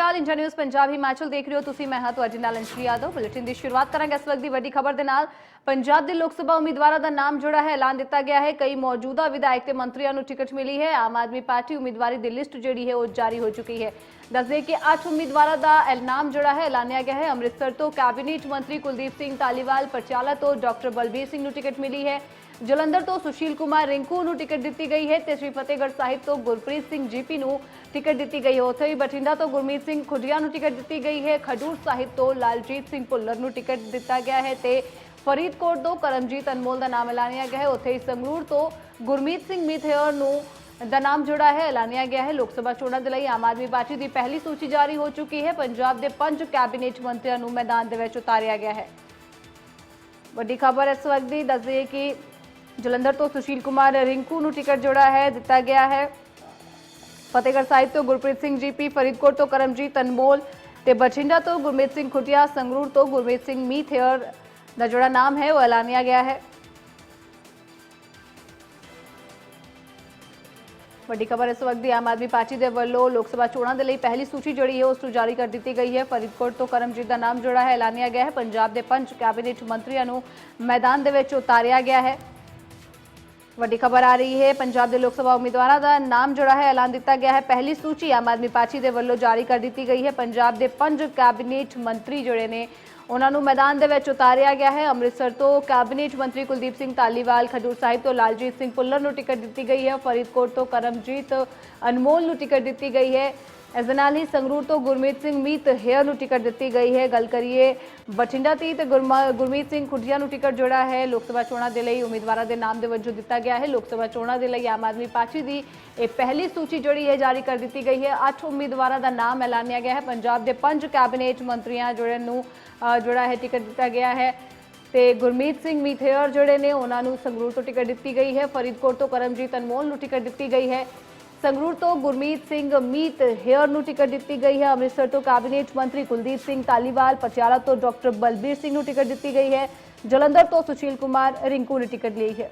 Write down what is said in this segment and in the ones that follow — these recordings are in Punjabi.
ਅਕਾਲ ਇੰਡੀਆ ਨਿਊਜ਼ ਪੰਜਾਬ ਹਿਮਾਚਲ ਦੇਖ ਰਹੇ ਹੋ ਤੁਸੀਂ, ਮੈਂ ਹਾਂ ਤੁਹਾਡੇ ਨਾਲ ਅੰਸ਼ਲੀ ਯਾਦਵ। ਬੁਲੇਟਿਨ ਦੀ ਸ਼ੁਰੂਆਤ ਕਰਾਂਗੇ ਇਸ ਵਕਤ ਦੀ ਵੱਡੀ ਖਬਰ ਦੇ ਨਾਲ। ਪੰਜਾਬ ਦੇ ਲੋਕ ਸਭਾ ਉਮੀਦਵਾਰਾਂ ਦਾ ਨਾਮ ਜੁੜਾ ਹੈ, ਐਲਾਨ ਦਿੱਤਾ ਗਿਆ ਹੈ। ਕਈ ਮੌਜੂਦਾ ਵਿਧਾਇਕ ਤੇ ਮੰਤਰੀਆਂ ਨੂੰ ਟਿਕਟ ਮਿਲੀ ਹੈ। ਆਮ ਆਦਮੀ ਪਾਰਟੀ ਉਮੀਦਵਾਰੀ ਦੀ ਲਿਸਟ ਜਿਹੜੀ ਹੈ, ਉਹ ਜਾਰੀ ਹੋ ਚੁੱਕੀ ਹੈ। ਦੱਸਦੇ ਕਿ 8 ਉਮੀਦਵਾਰਾਂ ਦਾ ਐਲ- ਜਿਹੜਾ ਹੈ ਐਲਾਨਿਆ ਗਿਆ ਹੈ। ਅੰਮ੍ਰਿਤਸਰ ਤੋਂ ਕੈਬਨਿਟ ਮੰਤਰੀ ਕੁਲਦੀਪ ਸਿੰਘ ਧਾਲੀਵਾਲ, ਪਟਿਆਲਾ ਤੋਂ ਡਾਕਟਰ ਬਲਬੀਰ ਸਿੰਘ ਨੂੰ ਟਿਕਟ ਮਿਲੀ ਹੈ। ਜਲੰਧਰ ਤੋਂ ਸੁਸ਼ੀਲ ਕੁਮਾਰ ਰਿੰਕੂ ਨੂੰ ਟਿਕਟ ਦਿੱਤੀ ਗਈ ਹੈ ਤੇ ਸ੍ਰੀ ਫਤਿਹਗੜ੍ਹ ਸਾਹਿਬ ਤੋਂ ਗੁਰਪ੍ਰੀਤ ਸਿੰਘ ਜੀਪੀ ਨੂੰ ਟਿਕਟ ਦਿੱਤੀ ਗਈ ਹੈ। ਉੱਥੇ ਹੀ ਬਠਿੰਡਾ ਤੋਂ ਗੁਰਮੀਤ ਸਿੰਘ ਖੁੱਡੀਆ ਨੂੰ ਟਿਕਟ ਦਿੱਤੀ ਗਈ ਹੈ। ਖਡੂਰ ਸਾਹਿਬ ਤੋਂ ਲਾਲਜੀਤ ਸਿੰਘ ਭੁੱਲਰ ਨੂੰ ਟਿਕਟ ਦਿੱਤਾ ਗਿਆ ਹੈ ਤੇ ਫਰੀਦਕੋਟ ਤੋਂ ਕਰਮਜੀਤ ਅਨਮੋਲ ਦਾ ਨਾਮ ਐਲਾਨਿਆ ਗਿਆ ਹੈ। ਉੱਥੇ ਹੀ ਸੰਗਰੂਰ ਤੋਂ ਗੁਰਮੀਤ ਸਿੰਘ ਮਿਥੇਰ ਨੂੰ ਦਾ ਨਾਮ ਜੁੜਾ ਹੈ, ਐਲਾਨਿਆ ਗਿਆ ਹੈ। ਲੋਕ ਸਭਾ ਚੋਣਾਂ ਦੇ ਲਈ ਆਮ ਆਦਮੀ ਪਾਰਟੀ ਦੀ ਪਹਿਲੀ ਸੂਚੀ ਜਾਰੀ ਹੋ ਚੁੱਕੀ ਹੈ। ਪੰਜਾਬ ਦੇ ਪੰਜ ਕੈਬਨਿਟ ਮੰਤਰੀਆਂ ਨੂੰ ਮੈਦਾਨ ਦੇ ਵਿੱਚ ਉਤਾਰਿਆ ਗਿਆ ਹੈ। ਵੱਡੀ ਖਬਰ ਇਸ ਵਕਤ ਦੀ ਦੱਸਦੀ ਹੈ ਕਿ ਜਲੰਧਰ ਤੋਂ ਸੁਸ਼ੀਲ ਕੁਮਾਰ ਰਿੰਕੂ ਨੂੰ ਟਿਕਟ ਜੋੜਾ ਹੈ, ਦਿੱਤਾ ਗਿਆ ਹੈ। ਫਤਿਹਗੜ੍ਹ ਸਾਹਿਬ ਤੋਂ ਗੁਰਪ੍ਰੀਤ ਸਿੰਘ ਜੀਪੀ, ਫਰੀਦਕੋਟ ਤੋਂ ਕਰਮਜੀਤ ਅਨਮੋਲ ਤੇ ਬਠਿੰਡਾ ਤੋਂ ਗੁਰਮੀਤ ਸਿੰਘ ਖੁਟਿਆ, ਸੰਗਰੂਰ ਤੋਂ ਗੁਰਮੀਤ ਸਿੰਘ ਮੀਥੇਅਰ ਦਾ ਜਿਹੜਾ ਨਾਮ ਹੈ, ਉਹ ਐਲਾਨਿਆ ਗਿਆ ਹੈ। ਵੱਡੀ ਖਬਰ ਇਸ ਵਕਤ ਦੀ ਆਮ ਆਦਮੀ ਪਾਰਟੀ ਦੇ ਵੱਲੋਂ ਲੋਕ ਸਭਾ ਚੋਣਾਂ ਦੇ ਲਈ ਪਹਿਲੀ ਸੂਚੀ ਜਿਹੜੀ ਹੈ, ਉਸ ਨੂੰ ਜਾਰੀ ਕਰ ਦਿੱਤੀ ਗਈ ਹੈ। ਫਰੀਦਕੋਟ ਤੋਂ ਕਰਮਜੀਤ ਦਾ ਨਾਮ ਜਿਹੜਾ ਹੈ, ਐਲਾਨਿਆ ਗਿਆ ਹੈ। ਪੰਜਾਬ ਦੇ ਪੰਜ ਕੈਬਨਿਟ ਮੰਤਰੀਆਂ ਨੂੰ ਮੈਦਾਨ ਦੇ ਵਿੱਚ ਉਤਾਰਿਆ ਗਿਆ ਹੈ। ਵੱਡੀ ਖਬਰ ਆ ਰਹੀ ਹੈ, ਪੰਜਾਬ ਦੇ ਲੋਕ ਸਭਾ ਉਮੀਦਵਾਰਾਂ ਦਾ ਨਾਮ ਜਿਹੜਾ ਹੈ, ਐਲਾਨ ਦਿੱਤਾ ਗਿਆ ਹੈ। ਪਹਿਲੀ ਸੂਚੀ ਆਮ ਆਦਮੀ ਪਾਰਟੀ ਦੇ ਵੱਲੋਂ ਜਾਰੀ ਕਰ ਦਿੱਤੀ ਗਈ ਹੈ। ਪੰਜਾਬ ਦੇ ਪੰਜ ਕੈਬਨਿਟ ਮੰਤਰੀ ਜਿਹੜੇ ਨੇ ਉਹਨਾਂ ਨੂੰ ਮੈਦਾਨ ਦੇ ਵਿੱਚ ਉਤਾਰਿਆ ਗਿਆ ਹੈ। ਅੰਮ੍ਰਿਤਸਰ ਤੋਂ ਕੈਬਨਿਟ ਮੰਤਰੀ ਕੁਲਦੀਪ ਸਿੰਘ ਧਾਲੀਵਾਲ, ਖਡੂਰ ਸਾਹਿਬ ਤੋਂ ਲਾਲਜੀਤ ਸਿੰਘ ਭੁੱਲਰ ਨੂੰ ਟਿਕਟ ਦਿੱਤੀ ਗਈ ਹੈ। ਫਰੀਦਕੋਟ ਤੋਂ ਕਰਮਜੀਤ ਅਨਮੋਲ ਨੂੰ ਟਿਕਟ ਦਿੱਤੀ ਗਈ ਹੈ। ਇਸ ਦੇ ਨਾਲ ਹੀ ਸੰਗਰੂਰ ਤੋਂ ਗੁਰਮੀਤ ਸਿੰਘ ਮੀਤ ਹੇਅਰ ਨੂੰ ਟਿਕਟ ਦਿੱਤੀ ਗਈ ਹੈ। ਗੱਲ ਕਰੀਏ ਬਠਿੰਡਾ ਦੀ ਤੇ ਗੁਰਮਾ- ਗੁਰਮੀਤ ਸਿੰਘ ਖੁੱਡੀਆ ਨੂੰ ਟਿਕਟ ਜੋੜਾ ਹੈ। ਲੋਕ ਸਭਾ ਚੋਣਾਂ ਦੇ ਲਈ ਉਮੀਦਵਾਰਾਂ ਦੇ ਨਾਮ ਦੇ ਵਜੋਂ ਦਿੱਤਾ ਗਿਆ ਹੈ। ਲੋਕ ਸਭਾ ਚੋਣਾਂ ਦੇ ਲਈ ਆਮ ਆਦਮੀ ਪਾਰਟੀ ਦੀ ਇਹ ਪਹਿਲੀ ਸੂਚੀ ਜਿਹੜੀ ਹੈ ਜਾਰੀ ਕਰ ਦਿੱਤੀ ਗਈ ਹੈ। ਅੱਠ ਉਮੀਦਵਾਰਾਂ ਦਾ ਨਾਮ ਐਲਾਨਿਆ ਗਿਆ ਹੈ। ਪੰਜਾਬ ਦੇ ਪੰਜ ਕੈਬਨਿਟ ਮੰਤਰੀਆਂ ਜਿਹੜੇ ਨੂੰ ਅ, ਜਿਹੜਾ ਹੈ ਟਿਕਟ ਦਿੱਤਾ ਗਿਆ ਹੈ। ਤੇ ਗੁਰਮੀਤ ਸਿੰਘ ਮੀਥੇਅਰ ਜਿਹੜੇ ਨੇ ਉਹਨਾਂ ਨੂੰ ਸੰਗਰੂਰ ਤੋਂ ਟਿਕਟ ਦਿੱਤੀ ਗਈ ਹੈ। ਫਰੀਦਕੋਟ ਤੋਂ ਕਰਮਜੀਤ ਅਨਮੋਲ ਨੂੰ ਟਿਕਟ ਦਿੱਤੀ ਗਈ ਹੈ। ਸੰਗਰੂਰ ਤੋਂ ਗੁਰਮੀਤ ਸਿੰਘ ਮੀਤ ਹੇਅਰ ਨੂੰ ਟਿਕਟ ਦਿੱਤੀ ਗਈ ਹੈ। ਅੰਮ੍ਰਿਤਸਰ ਤੋਂ ਕੈਬਨਿਟ ਮੰਤਰੀ ਕੁਲਦੀਪ ਸਿੰਘ ਧਾਲੀਵਾਲ ਪਟਿਆਲਾ ਤੋਂ ਡਾਕਟਰ ਬਲਬੀਰ ਸਿੰਘ ਨੂੰ ਟਿਕਟ ਦਿੱਤੀ ਗਈ ਹੈ। ਜਲੰਧਰ ਤੋਂ ਸੁਸ਼ੀਲ ਕੁਮਾਰ ਰਿੰਕੂ ਨੇ ਟਿਕਟ ਲਈ ਹੈ।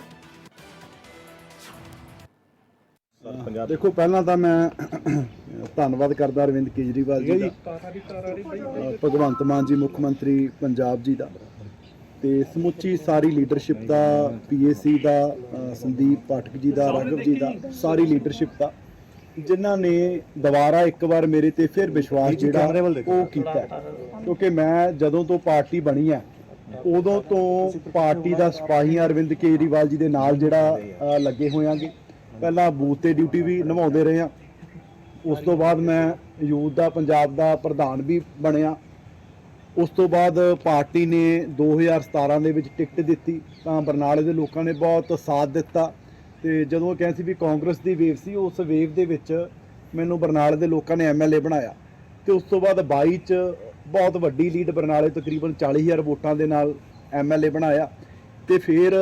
ਦੇਖੋ ਪਹਿਲਾਂ ਤਾਂ ਮੈਂ ਧੰਨਵਾਦ ਕਰਦਾ ਅਰਵਿੰਦ ਕੇਜਰੀਵਾਲ ਜੀ ਦਾ। ਭਗਵੰਤ ਮਾਨ ਜੀ ਮੁੱਖ ਮੰਤਰੀ ਪੰਜਾਬ ਜੀ ਦਾ। ਤੇ ਸਮੁੱਚੀ ਸਾਰੀ ਲੀਡਰਸ਼ਿਪ ਦਾ ਪੀਏਸੀ ਦਾ ਅ, ਸੰਦੀਪ ਪਾਠਕ ਜੀ ਦਾ ਰਾਘਵ ਜੀ ਦਾ ਸਾਰੀ ਲੀਡਰਸ਼ਿਪ ਦਾ। ਜਿਨ੍ਹਾਂ ਨੇ ਦੁਬਾਰਾ ਇੱਕ ਵਾਰ ਮੇਰੇ ਤੇ ਫਿਰ ਵਿਸ਼ਵਾਸ ਜਿਹੜਾ ਉਹ ਕੀਤਾ ਹੈ। ਕਿਉਂਕਿ ਮੈਂ ਜਦੋਂ ਤੋਂ ਪਾਰਟੀ ਬਣੀ ਹੈ ਉਦੋਂ ਤੋਂ ਪਾਰਟੀ ਦਾ ਸਿਪਾਹੀ ਅਰਵਿੰਦ ਕੇਜਰੀਵਾਲ ਜੀ ਦੇ ਨਾਲ ਜਿਹੜਾ ਅ, ਲੱਗੇ ਹੋਇਆਂਗੇ। ਪਹਿਲਾਂ ਬੂਥ ਤੇ ਡਿਊਟੀ ਵੀ ਨਿਭਾਉਂਦੇ ਰਹੇ ਆ ਉਸ ਤੋਂ ਬਾਅਦ ਮੈਂ ਯੂਥ ਦਾ ਪੰਜਾਬ ਦਾ ਪ੍ਰਧਾਨ ਵੀ ਬਣਿਆ। ਉਸ ਤੋਂ ਬਾਅਦ ਪਾਰਟੀ ਨੇ 2017 ਦੇ ਵਿੱਚ ਟਿਕਟ ਦਿੱਤੀ, ਤਾਂ ਬਰਨਾਲੇ ਦੇ ਲੋਕਾਂ ਨੇ ਬਹੁਤ ਸਾਥ ਦਿੱਤਾ। ਤੇ ਜਦੋਂ ਕਹਿੰਦੇ ਸੀ ਵੀ ਕਾਂਗਰਸ ਦੀ ਵੇਵ ਸੀ, ਉਸ ਵੇਵ ਦੇ ਵਿੱਚ ਮੈਨੂੰ ਬਰਨਾਲੇ ਦੇ ਲੋਕਾਂ ਨੇ ਐਮਐਲਏ ਬਣਾਇਆ। ਤੇ ਉਸ ਤੋਂ ਬਾਅਦ 22 ਚ ਬਹੁਤ ਵੱਡੀ ਲੀਡ ਬਰਨਾਲੇ ਤਕਰੀਬਨ 40000 ਵੋਟਾਂ ਦੇ ਨਾਲ ਐਮਐਲਏ ਬਣਾਇਆ। ਤੇ ਫਿਰ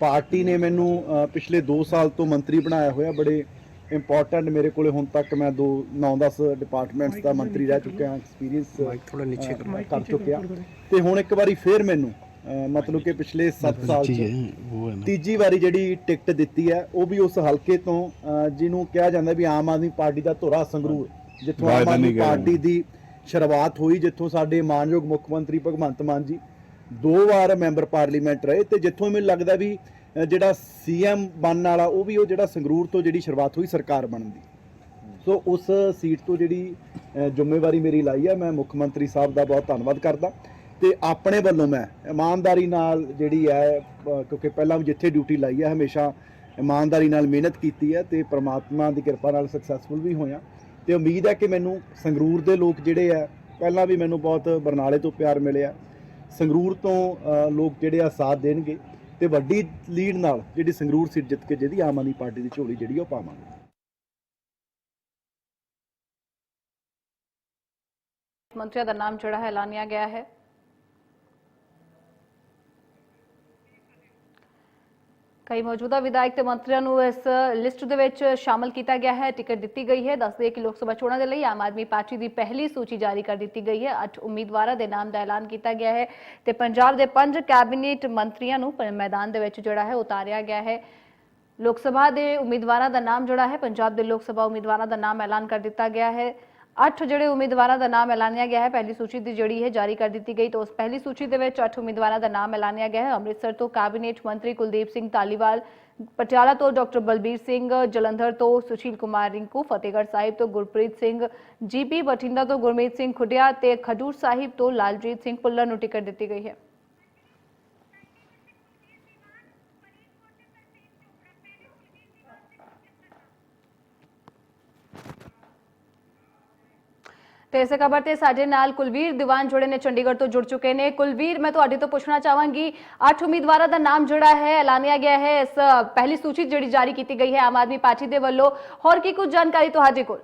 ਪਾਰਟੀ ਨੇ ਮੈਨੂੰ ਪਿਛਲੇ 2 ਸਾਲ ਤੋਂ ਮੰਤਰੀ ਬਣਾਇਆ ਹੋਇਆ, ਬੜੇ ਇੰਪੋਰਟੈਂਟ ਮੇਰੇ ਕੋਲੇ ਹੁਣ ਤੱਕ ਮੈਂ 2 9-10 ਡਿਪਾਰਟਮੈਂਟਸ ਦਾ ਮੰਤਰੀ ਰਹਿ ਚੁੱਕਿਆ ਹਾਂ ਐਕਸਪੀਰੀਅੰਸ ਥੋੜਾ ਨੀਚੇ ਕਰ। ਚੁੱਕਿਆ। ਤੇ ਹੁਣ ਇੱਕ ਵਾਰੀ ਫੇਰ ਮੈਨੂੰ ਮਤਲਬ ਕਿ ਪਿਛਲੇ 7 ਸਾਲ ਚ ਤੀਜੀ ਵਾਰੀ ਜਿਹੜੀ ਟਿਕਟ ਦਿੱਤੀ ਹੈ ਉਹ ਵੀ ਉਸ ਹਲਕੇ ਤੋਂ ਜਿਹਨੂੰ ਕਿਹਾ ਜਾਂਦਾ ਵੀ ਆਮ ਆਦਮੀ ਪਾਰਟੀ ਦਾ ਧੁਰਾ ਸੰਗਰੂਰ ਜਿੱਥੋਂ ਆਮ ਆਦਮੀ ਪਾਰਟੀ ਦੀ ਸ਼ੁਰੂਆਤ ਹੋਈ ਜਿੱਥੋਂ ਸਾਡੇ ਮਾਨਯੋਗ ਮੁੱਖ ਮੰਤਰੀ ਭਗਵੰਤ ਮਾਨ ਜੀ ਦੋ ਵਾਰ ਮੈਂਬਰ ਪਾਰਲੀਮੈਂਟ ਰਹੇ ਤੇ ਜਿੱਥੋਂ ਮੈਨੂੰ ਲੱਗਦਾ ਵੀ ਜਿਹੜਾ ਸੀਐਮ ਬਣਨ ਵਾਲਾ, ਉਹ ਵੀ ਉਹ ਜਿਹੜਾ ਸੰਗਰੂਰ ਤੋਂ ਜਿਹੜੀ ਸ਼ੁਰੂਆਤ ਹੋਈ, ਸਰਕਾਰ ਬਣਨ ਦੀ। ਸੋ ਉਸ ਸੀਟ ਤੋਂ ਜਿਹੜੀ ਜ਼ਿੰਮੇਵਾਰੀ ਮੇਰੀ ਲਾਈ ਹੈ ਮੈਂ ਮੁੱਖ ਮੰਤਰੀ ਸਾਹਿਬ ਦਾ ਬਹੁਤ ਧੰਨਵਾਦ ਕਰਦਾ। ਤੇ ਆਪਣੇ ਵੱਲੋਂ ਮੈਂ ਇਮਾਨਦਾਰੀ ਨਾਲ ਜਿਹੜੀ ਹੈ ਕਿਉਂਕਿ ਪਹਿਲਾਂ ਵੀ ਜਿੱਥੇ ਡਿਊਟੀ ਲਾਈ ਹੈ ਹਮੇਸ਼ਾ ਇਮਾਨਦਾਰੀ ਨਾਲ ਮਿਹਨਤ ਕੀਤੀ ਹੈ ਤੇ ਪ੍ਰਮਾਤਮਾ ਦੀ ਕਿਰਪਾ ਨਾਲ ਸਕਸੈਸਫੁਲ ਵੀ ਹੋਇਆ। ਤੇ ਉਮੀਦ ਹੈ ਕਿ ਮੈਨੂੰ ਸੰਗਰੂਰ ਦੇ ਲੋਕ ਜਿਹੜੇ ਆ, ਪਹਿਲਾਂ ਵੀ ਮੈਨੂੰ ਬਹੁਤ ਬਰਨਾਲੇ ਤੋਂ ਪਿਆਰ ਮਿਲਿਆ। ਸੰਗਰੂਰ ਤੋਂ ਲੋਕ ਜਿਹੜੇ ਆ ਸਾਥ ਦੇਣਗੇ। ਤੇ ਵੱਡੀ ਲੀਡ ਨਾਲ ਜਿਹੜੀ ਸੰਗਰੂਰ ਸੀਟ ਜਿੱਤ ਕੇ ਜਿਹਦੀ ਆਮ ਆਦਮੀ ਪਾਰਟੀ ਦੀ ਝੋਲੀ ਜਿਹੜੀ ਉਹ ਪਾਵਾਂਗੇ। ਮੰਤਰੀਆਂ ਦਾ ਨਾਮ ਜਿਹੜਾ ਹੈ ਐਲਾਨਿਆ ਗਿਆ ਹੈ। ਕਈ ਮੌਜੂਦਾ ਵਿਧਾਇਕ ਤੇ ਮੰਤਰੀਆਂ ਨੂੰ ਇਸ ਲਿਸਟ ਦੇ ਵਿੱਚ ਸ਼ਾਮਲ ਕੀਤਾ ਗਿਆ ਹੈ। ਟਿਕਟ ਦਿੱਤੀ ਗਈ ਹੈ। ਦੱਸਦੇ ਕਿ ਲੋਕ ਸਭਾ ਚੋਣਾਂ ਦੇ ਲਈ ਆਮ ਆਦਮੀ ਪਾਰਟੀ ਦੀ ਪਹਿਲੀ ਸੂਚੀ ਜਾਰੀ ਕਰ ਦਿੱਤੀ ਗਈ ਹੈ। ਅੱਠ ਉਮੀਦਵਾਰਾਂ ਦੇ ਨਾਮ ਦਾ ਐਲਾਨ ਕੀਤਾ ਗਿਆ ਹੈ ਤੇ ਪੰਜਾਬ ਦੇ ਪੰਜ ਕੈਬਨਿਟ ਮੰਤਰੀਆਂ ਨੂੰ ਪ- ਮੈਦਾਨ ਦੇ ਵਿੱਚ ਜਿਹੜਾ ਹੈ ਉਤਾਰਿਆ ਗਿਆ ਹੈ। ਲੋਕ ਸਭਾ ਦੇ ਉਮੀਦਵਾਰਾਂ ਦਾ ਨਾਮ ਜਿਹੜਾ ਹੈ, ਪੰਜਾਬ ਦੇ ਲੋਕ ਸਭਾ ਉਮੀਦਵਾਰਾਂ ਦਾ ਨਾਮ ਐਲਾਨ ਕਰ ਦਿੱਤਾ ਗਿਆ ਹੈ। ਅੱਠ ਜਿਹੜੇ ਉਮੀਦਵਾਰਾਂ ਦਾ ਨਾਮ ਐਲਾਨਿਆ ਗਿਆ ਹੈ, ਪਹਿਲੀ ਸੂਚੀ ਦੀ ਜਿਹੜੀ ਹੈ ਜਾਰੀ ਕਰ ਦਿੱਤੀ ਗਈ, ਤਾਂ ਉਸ ਪਹਿਲੀ ਸੂਚੀ ਦੇ ਵਿੱਚ ਅੱਠ ਉਮੀਦਵਾਰਾਂ ਦਾ ਨਾਮ ਐਲਾਨਿਆ ਗਿਆ ਹੈ। ਅੰਮ੍ਰਿਤਸਰ ਤੋਂ ਕੈਬਨਿਟ ਮੰਤਰੀ ਕੁਲਦੀਪ ਸਿੰਘ ਧਾਲੀਵਾਲ, ਪਟਿਆਲਾ ਤੋਂ ਡਾਕਟਰ ਬਲਬੀਰ ਸਿੰਘ, ਜਲੰਧਰ ਤੋਂ ਸੁਸ਼ੀਲ ਕੁਮਾਰ ਰਿੰਕੂ, ਫਤਿਹਗੜ੍ਹ ਸਾਹਿਬ ਤੋਂ ਗੁਰਪ੍ਰੀਤ ਸਿੰਘ, ਜੀਪੀ ਬਠਿੰਡਾ ਤੋਂ ਗੁਰਮੀਤ ਸਿੰਘ ਖੁੱਡਿਆ ਤੇ ਖਡੂਰ ਸਾਹਿਬ ਤੋਂ ਲਾਲਜੀਤ ਸਿੰਘ ਭੁੱਲਰ ਨੂੰ ਟਿਕਟ ਦਿੱਤੀ ਗਈ ਹੈ। ਤੇ ਇਸੇ ਖਬਰ ਤੇ ਸਾਡੇ ਨਾਲ ਕੁਲਵੀਰ ਦੀਵਾਨ ਜੁੜੇ ਨੇ ਚੰਡੀਗੜ੍ਹ ਤੋਂ ਜੁੜ ਚੁੱਕੇ ਨੇ। ਕੁਲਵੀਰ ਮੈਂ ਤੁਹਾਡੇ ਤੋਂ ਪੁੱਛਣਾ ਚਾਹਾਂਗੀ ਅੱਠ ਉਮੀਦਵਾਰਾਂ ਦਾ ਨਾਮ ਜਿਹੜਾ ਹੈ ਐਲਾਨਿਆ ਗਿਆ ਹੈ ਇਸ ਪਹਿਲੀ ਸੂਚੀ ਜਿਹੜੀ ਜਾਰੀ ਕੀਤੀ ਗਈ ਹੈ ਆਮ ਆਦਮੀ ਪਾਰਟੀ ਦੇ ਵੱਲੋਂ। ਹੋਰ ਕੀ ਕੁਝ ਜਾਣਕਾਰੀ ਤੁਹਾਡੇ ਕੋਲ?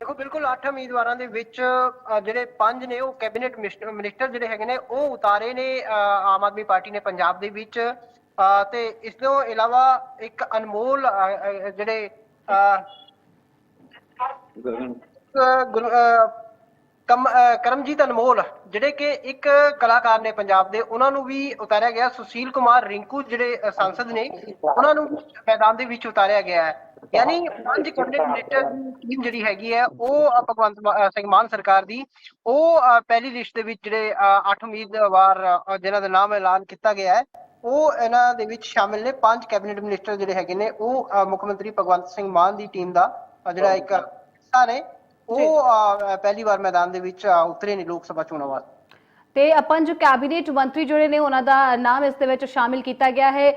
ਦੇਖੋ ਬਿਲਕੁਲ 8 ਉਮੀਦਵਾਰਾਂ ਦੇ ਵਿੱਚ ਜਿਹੜੇ ਪੰਜ ਨੇ ਉਹ ਕੈਬਨਿਟ ਮਿਨਿਸਟਰ ਜਿਹੜੇ ਹੈਗੇ ਨੇ ਉਹ ਉਤਾਰੇ ਨੇ ਆਮ ਆਦਮੀ ਪਾਰਟੀ ਨੇ ਪੰਜਾਬ ਦੇ ਵਿੱਚ। ਤੇ ਇਸ ਤੋਂ ਇਲਾਵਾ ਇੱਕ ਅਨਮੋਲ ਜਿਹੜੇ ਕਰਮਜੀਤ ਅਨਮੋਲ ਜਿਹੜੇ ਕਿ ਇੱਕ ਕਲਾਕਾਰ ਨੇ ਪੰਜਾਬ ਦੇ ਉਹਨਾਂ ਨੂੰ ਵੀ ਉਤਾਰਿਆ ਗਿਆ। ਸੁਸ਼ੀਲ ਕੁਮਾਰ ਰਿੰਕੂ ਜਿਹੜੇ ਸੰਸਦ ਨੇ ਉਹਨਾਂ ਨੂੰ ਮੈਦਾਨ ਦੇ ਵਿੱਚ ਉਤਾਰਿਆ ਗਿਆ ਹੈ। ਯਾਨੀ ਪੰਜ ਕੈਬਨਿਟ ਮਿਨਿਸਟਰ ਦੀ ਟੀਮ ਜਿਹੜੀ ਹੈਗੀ ਹੈ ਉਹ ਭਗਵੰਤ ਸਿੰਘ ਮਾਨ ਸਰਕਾਰ ਦੀ। ਉਹ ਪਹਿਲੀ ਲਿਸਟ ਦੇ ਵਿੱਚ ਜਿਹੜੇ ਅ, ਅੱਠ ਉਮੀਦਵਾਰ ਅ, ਜਿਨ੍ਹਾਂ ਦਾ ਨਾਮ ਐਲਾਨ ਕੀਤਾ ਗਿਆ ਹੈ ਉਹ ਇਹਨਾਂ ਦੇ ਵਿੱਚ ਸ਼ਾਮਿਲ ਨੇ। ਪੰਜ ਕੈਬਨਿਟ ਮਿਨਿਸਟਰ ਜਿਹੜੇ ਹੈਗੇ ਨੇ ਉਹ ਮੁੱਖ ਮੰਤਰੀ ਭਗਵੰਤ ਸਿੰਘ ਮਾਨ ਦੀ ਟੀਮ ਦਾ ਜਿਹੜਾ ਇੱਕ ਹਿੱਸਾ ਨੇ। ਉਹ ਪਹਿਲੀ ਵਾਰ ਮੈਦਾਨ ਦੇ ਵਿੱਚ ਉਤਰੇ ਨੇ ਲੋਕ ਸਭਾ ਚੋਣਾਂ ਵਾਸਤੇ। ਤੇ ਪੰਜ ਕੈਬਨਿਟ ਮੰਤਰੀ ਜਿਹੜੇ ਨੇ ਉਹਨਾਂ ਦਾ ਨਾਮ ਇਸ ਦੇ ਵਿੱਚ ਸ਼ਾਮਿਲ ਕੀਤਾ ਗਿਆ ਹੈ।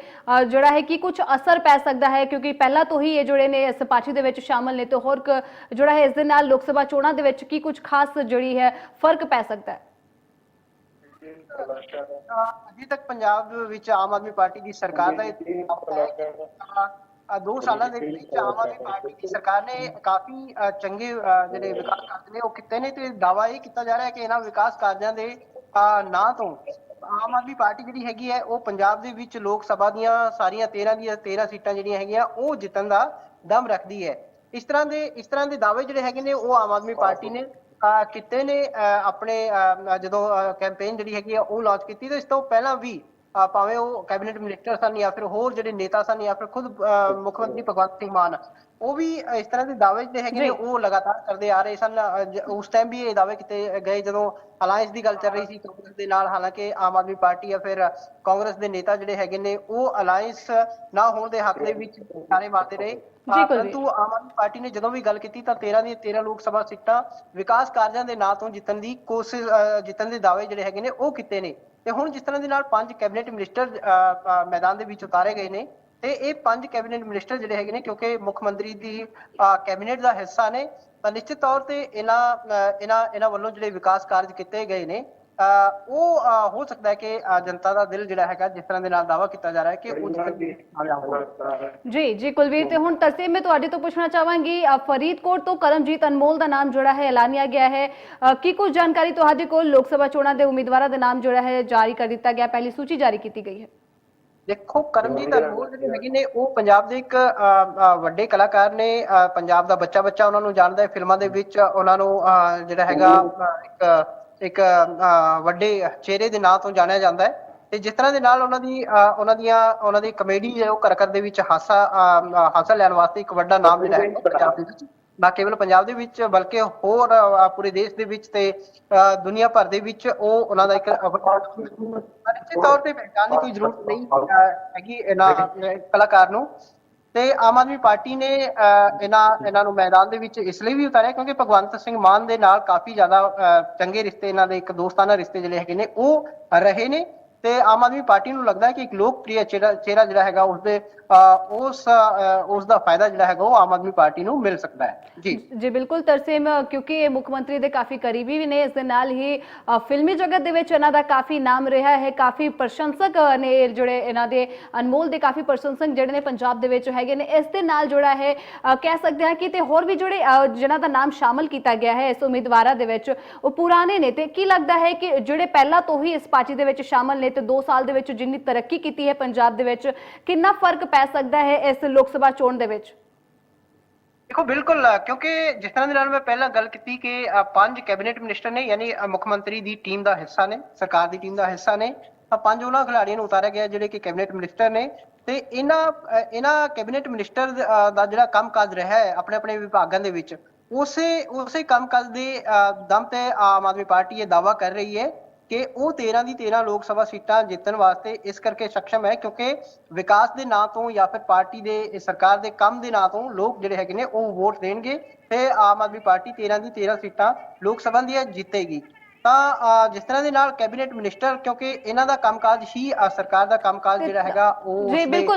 ਜਿਹੜਾ ਹੈ ਕਿ ਕੁਝ ਅਸਰ ਪੈ ਸਕਦਾ ਹੈ ਕਿਉਂਕਿ ਪਹਿਲਾਂ ਤੋਂ ਹੀ ਇਹ ਜਿਹੜੇ ਨੇ ਇਸ ਪਾਰਟੀ ਦੇ ਵਿੱਚ ਸ਼ਾਮਲ ਨੇ ਤੇ ਹੋਰ ਜਿਹੜਾ ਹੈ ਇਸ ਦੇ ਨਾਲ ਲੋਕ ਸਭਾ ਚੋਣਾਂ ਦੇ ਵਿੱਚ ਕੀ ਕੁਝ ਖਾਸ ਜਿਹੜੀ ਹੈ ਫ਼ਰਕ ਪੈ ਸਕਦਾ ਹੈ? ਅਜੇ ਤੱਕ ਪੰਜਾਬ ਵਿੱਚ ਆਮ ਆਦਮੀ ਪਾਰਟੀ ਦੀ ਸਰਕਾਰ ਦਾ ਇਹ 2 ਸਾਲਾਂ ਦੇ ਵਿੱਚ ਆਮ ਆਦਮੀ ਪਾਰਟੀ ਦੀ ਸਰਕਾਰ ਨੇ ਕਾਫੀ ਚੰਗੇ ਜਿਹੜੇ ਵਿਕਾਸ ਕਾਰਜ ਨੇ ਉਹ ਕੀਤੇ ਨੇ ਤੇ ਦਾਵਾ ਇਹ ਕੀਤਾ ਜਾ ਰਿਹਾ ਕਿ ਇਹਨਾਂ ਵਿਕਾਸ ਕਾਰਜਾਂ ਦੇ ਨਾਂ ਤੋਂ ਆਮ ਆਦਮੀ ਪਾਰਟੀ ਜਿਹੜੀ ਹੈਗੀ ਹੈ, ਉਹ ਪੰਜਾਬ ਦੇ ਵਿੱਚ ਲੋਕ ਸਭਾ ਦੀਆਂ ਸਾਰੀਆਂ 13 ਦੀਆਂ 13 ਸੀਟਾਂ ਜਿਹੜੀਆਂ ਹੈਗੀਆਂ, ਉਹ ਜਿੱਤਣ ਦਾ ਦਮ ਰੱਖਦੀ ਹੈ। ਇਸ ਤਰ੍ਹਾਂ ਦੇ, ਇਸ ਤਰ੍ਹਾਂ ਦੇ ਦਾਅਵੇ ਜਿਹੜੇ ਹੈਗੇ ਨੇ, ਉਹ ਆਮ ਆਦਮੀ ਪਾਰਟੀ ਨੇ ਕਿਤੇ ਨੇ ਆਪਣੇ ਜਦੋਂ ਕੈਂਪੇਨ ਜਿਹੜੀ ਹੈਗੀ ਆ ਉਹ ਲਾਂਚ ਕੀਤੀ ਤੇ ਇਸ ਤੋਂ ਪਹਿਲਾਂ ਵੀ ਭਾਵੇਂ ਉਹ ਕੈਬਨਿਟ ਮਿਨਿਸਟਰ ਸਨ ਜਾਂ ਫਿਰ ਹੋਰ ਜਿਹੜੇ ਨੇਤਾ ਸਨ ਜਾਂ ਫਿਰ ਖੁਦ, ਅਹ ਮੁੱਖ ਮੰਤਰੀ ਭਗਵੰਤ ਸਿੰਘ ਮਾਨ ਉਹ ਵੀ ਇਸ ਤਰ੍ਹਾਂ ਦੇ ਦਾਅਵੇ ਜਿਹੜੇ ਹੈਗੇ ਨੇ। ਉਹ ਲਗਾਤਾਰ ਕਰਦੇ ਆ ਰਹੇ ਸਨ ਉਸ ਟਾਈਮ ਵੀ ਇਹ ਦਾਅਵੇ ਕੀਤੇ ਗਏ ਜਦੋਂ ਅਲਾਈਅੰਸ ਦੀ ਗੱਲ ਚੱਲ ਰਹੀ ਸੀ ਕਾਂਗਰਸ ਦੇ ਨਾਲ ਹਾਲਾਂਕਿ ਆਮ ਆਦਮੀ ਪਾਰਟੀ ਜਾਂ ਫਿਰ ਕਾਂਗਰਸ ਦੇ ਨੇਤਾ ਜਿਹੜੇ ਹੈਗੇ ਨੇ ਉਹ ਅਲਾਈਅੰਸ ਨਾ ਹੋਣ ਦੇ ਹੱਕ ਦੇ ਵਿੱਚ ਸਾਰੇ ਮਾਰਦੇ ਰਹੇ। ਪਰੰਤੂ ਆਮ ਆਦਮੀ ਪਾਰਟੀ ਨੇ ਜਦੋਂ ਵੀ ਗੱਲ ਕੀਤੀ ਤਾਂ 13 ਦੀਆਂ 13 ਲੋਕ ਸਭਾ ਸੀਟਾਂ ਵਿਕਾਸ ਕਾਰਜਾਂ ਦੇ ਨਾਂ ਤੋਂ ਜਿੱਤਣ ਦੀ ਕੋਸ਼ਿਸ਼ ਜਿੱਤਣ ਦੇ ਦਾਅਵੇ ਜਿਹੜੇ ਹੈਗੇ ਨੇ ਉਹ ਕੀਤੇ ਨੇ ਤੇ ਹੁਣ ਜਿਸ ਤਰ੍ਹਾਂ ਦੇ ਨਾਲ ਪੰਜ ਕੈਬਨਿਟ ਮਿਨਿਸਟਰ ਮੈਦਾਨ ਦੇ ਵਿੱਚ ਉਤਾਰੇ ਗਏ ਨੇ ਤੇ ਇਹ ਪੰਜ ਕੈਬਨਿਟ ਮਿਨਿਸਟਰ ਜਿਹੜੇ ਹੈਗੇ ਨੇ ਕਿਉਂਕਿ ਮੁੱਖ ਮੰਤਰੀ ਦੀ ਅਹ, ਕੈਬਨਿਟ ਦਾ ਹਿੱਸਾ ਨੇ ਤਾਂ ਨਿਸ਼ਚਿਤ ਤੌਰ ਤੇ ਇਹਨਾਂ ਅਹ, ਇਹਨਾਂ ਇਹਨਾਂ ਵੱਲੋਂ ਜਿਹੜੇ ਵਿਕਾਸ ਕਾਰਜ ਕੀਤੇ ਗਏ ਨੇ ਅਹ, ਉਹ ਅਹ, ਹੋ ਸਕਦਾ ਹੈ ਕਿ ਅਹ, ਜਨਤਾ ਦਾ ਦਿਲ ਜਿਹੜਾ ਹੈਗਾ ਜਿਸ ਤਰ੍ਹਾਂ ਦੇ ਨਾਲ ਦਾਅਵਾ ਕੀਤਾ ਜਾ ਰਿਹਾ ਹੈ ਕਿ ਉਹ ਜੀ ਜੀ ਕੁਲਵੀਰ ਤੇ ਹੁਣ ਤਰਸੇਮ ਮੈਂ ਤੁਹਾਡੇ ਤੋਂ ਪੁੱਛਣਾ ਚਾਹਾਂਗੀ ਫਰੀਦਕੋਟ ਤੋਂ ਕਰਮਜੀਤ ਅਨਮੋਲ ਦਾ ਨਾਮ ਜਿਹੜਾ ਹੈ ਐਲਾਨਿਆ ਗਿਆ ਹੈ। ਕੀ ਕੁਝ ਜਾਣਕਾਰੀ ਤੁਹਾਡੇ ਕੋਲ ਲੋਕ ਸਭਾ ਚੋਣਾਂ ਦੇ ਉਮੀਦਵਾਰਾਂ ਦਾ ਨਾਮ ਜਿਹੜਾ ਹੈ ਜਾਰੀ ਕਰ ਦਿੱਤਾ ਗਿਆ? ਪਹਿਲੀ ਸੂਚੀ ਜਾਰੀ ਕੀਤੀ ਗਈ ਹੈ। ਦੇਖੋ ਕਰਮਜੀਤ ਅਨਮੋਲ ਜਿਹੜੇ ਹੈਗੇ ਨੇ ਉਹ ਪੰਜਾਬ ਦੇ ਇੱਕ ਵੱਡੇ ਕਲਾਕਾਰ ਨੇ ਪੰਜਾਬ ਦਾ ਬੱਚਾ ਬੱਚਾ ਉਹਨਾਂ ਨੂੰ ਜਾਣਦਾ ਹੈ ਫਿਲਮਾਂ ਦੇ ਵਿੱਚ ਉਹਨਾਂ ਨੂੰ ਜਿਹੜਾ ਹੈਗਾ ਇੱਕ ਇੱਕ ਵੱਡੇ ਚਿਹਰੇ ਦੇ ਨਾਂ ਤੋਂ ਜਾਣਿਆ ਜਾਂਦਾ ਹੈ। ਤੇ ਜਿਸ ਤਰ੍ਹਾਂ ਦੇ ਨਾਲ ਉਹਨਾਂ ਦੀ ਉਹਨਾਂ ਦੀਆਂ ਉਹਨਾਂ ਦੀ ਕਮੇਡੀ ਹੈ ਉਹ ਕਰ ਕਰ ਦੇ ਵਿੱਚ ਹਾਸਾ ਹਾਸਾ ਲੈਣ ਵਾਸਤੇ ਇੱਕ ਵੱਡਾ ਨਾਮ ਜਿਹੜਾ ਹੈ ਪੰਜਾਬ ਦੇ ਵਿੱਚ ਨਾ ਕੇਵਲ ਪੰਜਾਬ ਦੇ ਵਿੱਚ ਬਲਕਿ ਹੋਰ ਪੂਰੇ ਦੇਸ਼ ਦੇ ਵਿੱਚ ਤੇ ਦੁਨੀਆ ਭਰ ਦੇ ਵਿੱਚ ਉਹ ਉਹਨਾਂ ਦਾ ਇੱਕ ਨਿਸ਼ਚਿਤ ਤੌਰ ਤੇ ਪਹਿਚਾਣ ਦੀ ਕੋਈ ਜ਼ਰੂਰਤ ਨਹੀਂ ਹੈਗੀ ਇਹਨਾਂ ਕਲਾਕਾਰ ਨੂੰ। ਤੇ ਆਮ ਆਦਮੀ ਪਾਰਟੀ ਨੇ ਅ, ਇਹਨਾਂ ਇਹਨਾਂ ਨੂੰ ਮੈਦਾਨ ਦੇ ਵਿੱਚ ਇਸ ਲਈ ਵੀ ਉਤਾਰਿਆ ਕਿਉਂਕਿ ਭਗਵੰਤ ਸਿੰਘ ਮਾਨ ਦੇ ਨਾਲ ਕਾਫੀ ਜ਼ਿਆਦਾ ਅ, ਚੰਗੇ ਰਿਸ਼ਤੇ ਇਹਨਾਂ ਦੇ ਇੱਕ ਦੋਸਤਾਨਾ ਰਿਸ਼ਤੇ ਜਿਹੜੇ ਹੈਗੇ ਨੇ ਉਹ ਰਹੇ ਨੇ। ਤੇ ਆਮ ਆਦਮੀ ਪਾਰਟੀ ਨੂੰ ਲੱਗਦਾ ਹੈ ਕਿ ਇੱਕ ਲੋਕਪ੍ਰਿਯ ਚਿਹਰਾ ਚਿਹਰਾ ਜਿਹੜਾ ਹੈਗਾ ਉਸਦੇ ਅ, ਉਸ ਉਸ ਦਾ ਫਾਇਦਾ ਜਿਹੜਾ ਹੈਗਾ ਉਹ ਆਮ ਆਦਮੀ ਪਾਰਟੀ ਨੂੰ ਮਿਲ ਸਕਦਾ ਹੈ। ਜੀ। ਜੀ ਬਿਲਕੁਲ ਤਰਸੇਮ ਕਿਉਂਕਿ ਇਹ ਮੁੱਖ ਮੰਤਰੀ ਦੇ ਕਾਫੀ ਕਰੀਬੀ ਵੀ ਨੇ ਇਸ ਦੇ ਨਾਲ ਹੀ ਫਿਲਮੀ ਜਗਤ ਦੇ ਵਿੱਚ ਇਹਨਾਂ ਦਾ ਕਾਫੀ ਨਾਮ ਰਿਹਾ ਹੈ ਕਾਫੀ ਪ੍ਰਸ਼ੰਸਕ ਨੇ ਜਿਹੜੇ ਇਹਨਾਂ ਦੇ ਅਨਮੋਲ ਦੇ ਕਾਫੀ ਪ੍ਰਸ਼ੰਸਕ ਜਿਹੜੇ ਨੇ ਪੰਜਾਬ ਦੇ ਵਿੱਚ ਹੈਗੇ ਨੇ ਇਸ ਦੇ ਨਾਲ ਜੁੜਾ ਹੈ ਕਹਿ ਸਕਦੇ ਹਾਂ ਕਿ ਤੇ ਹੋਰ ਵੀ ਜਿਹੜੇ ਅ, ਜਿਨ੍ਹਾਂ ਦਾ ਨਾਮ ਸ਼ਾਮਲ ਕੀਤਾ ਗਿਆ ਹੈ ਇਸ ਉਮੀਦਵਾਰਾਂ ਦੇ ਵਿੱਚ ਉਹ ਪੁਰਾਣੇ ਨੇ ਤੇ ਕੀ ਲੱਗਦਾ ਹੈ ਕਿ ਜਿਹੜੇ ਪਹਿਲਾਂ ਤੋਂ ਹੀ ਇਸ ਪਾਰਟੀ ਦੇ ਵਿੱਚ ਸ਼ਾਮਲ ਨੇ ਤੇ 2 ਸਾਲ ਦੇ ਵਿੱਚ ਜਿੰਨੀ ਤਰੱਕੀ ਕੀਤੀ ਹੈ ਪੰਜਾਬ ਦੇ ਵਿੱਚ, ਕਿੰਨਾ ਫ਼ਰਕ ਪੈ ਸਕਦਾ ਹੈ ਇਸ ਲੋਕ ਸਭਾ ਚੋਣ ਦੇ ਵਿੱਚ? ਦੇਖੋ, ਬਿਲਕੁਲ, ਕਿਉਂਕਿ ਜਿਸ ਤਰ੍ਹਾਂ ਦੇ ਨਾਲ ਮੈਂ ਪਹਿਲਾਂ ਗੱਲ ਕੀਤੀ ਕਿ ਪੰਜ ਕੈਬਨਿਟ ਮਿਨਿਸਟਰ ਨੇ, ਯਾਨੀ ਮੁੱਖ ਮੰਤਰੀ ਦੀ ਟੀਮ ਦਾ ਹਿੱਸਾ ਨੇ, ਸਰਕਾਰ ਦੀ ਟੀਮ ਦਾ ਹਿੱਸਾ ਨੇ ਪੰਜ ਉਹਨਾਂ ਖਿਡਾਰੀਆਂ ਨੂੰ ਉਤਾਰਿਆ ਗਿਆ, ਜਿਹੜੇ ਕਿ ਕੈਬਨਿਟ ਮਿਨਿਸਟਰ ਨੇ। ਤੇ ਇਹਨਾਂ ਇਹਨਾਂ ਕੈਬਨਿਟ ਮਿਨਿਸਟਰ ਦਾ ਜਿਹੜਾ ਕੰਮਕਾਜ ਰਿਹਾ ਹੈ ਆਪਣੇ ਆਪਣੇ ਵਿਭਾਗਾਂ ਦੇ ਵਿੱਚ, ਉਸੇ ਉਸੇ ਕੰਮਕਾਜ ਦੇ ਦਮ ਤੇ ਆਮ ਆਦਮੀ ਪਾਰਟੀ ਇਹ ਦਾਵਾ ਕਰ ਰਹੀ ਹੈ ਕਿ ਉਹ 13 ਦੀ 13 ਲੋਕ ਸਭਾ ਸੀਟਾਂ ਜਿੱਤਣ ਵਾਸਤੇ ਇਸ ਕਰਕੇ ਸક્ષਮ ਹੈ ਕਿਉਂਕਿ ਵਿਕਾਸ ਦੇ ਨਾਂ ਤੋਂ ਜਾਂ ਫਿਰ ਪਾਰਟੀ ਦੇ ਸਰਕਾਰ ਦੇ ਕੰਮ ਦੇ ਨਾਂ ਤੋਂ ਲੋਕ ਜਿਹੜੇ ਹੈਗੇ ਨੇ ਉਹ ਵੋਟ ਦੇਣਗੇ ਤੇ ਆਮ ਆਦਮੀ ਪਾਰਟੀ 13 ਦੀ 13 ਸੀਟਾਂ ਲੋਕ ਸਭਾ ਦੀਆਂ ਜਿੱਤੇਗੀ। ਤਾਂ ਜਿਸ ਤਰ੍ਹਾਂ ਦੇ ਨਾਲ ਕੈਬਨਿਟ ਮਿਨਿਸਟਰ ਕਿਉਂਕਿ ਇਹਨਾਂ ਦਾ ਕੰਮਕਾਜ ਹੀ ਅਹ, ਸਰਕਾਰ ਦਾ ਕੰਮਕਾਜ ਜਿਹੜਾ ਹੈਗਾ ਉਹ ਜੀ ਉਸਦੇ- ਬਿਲਕੁਲ।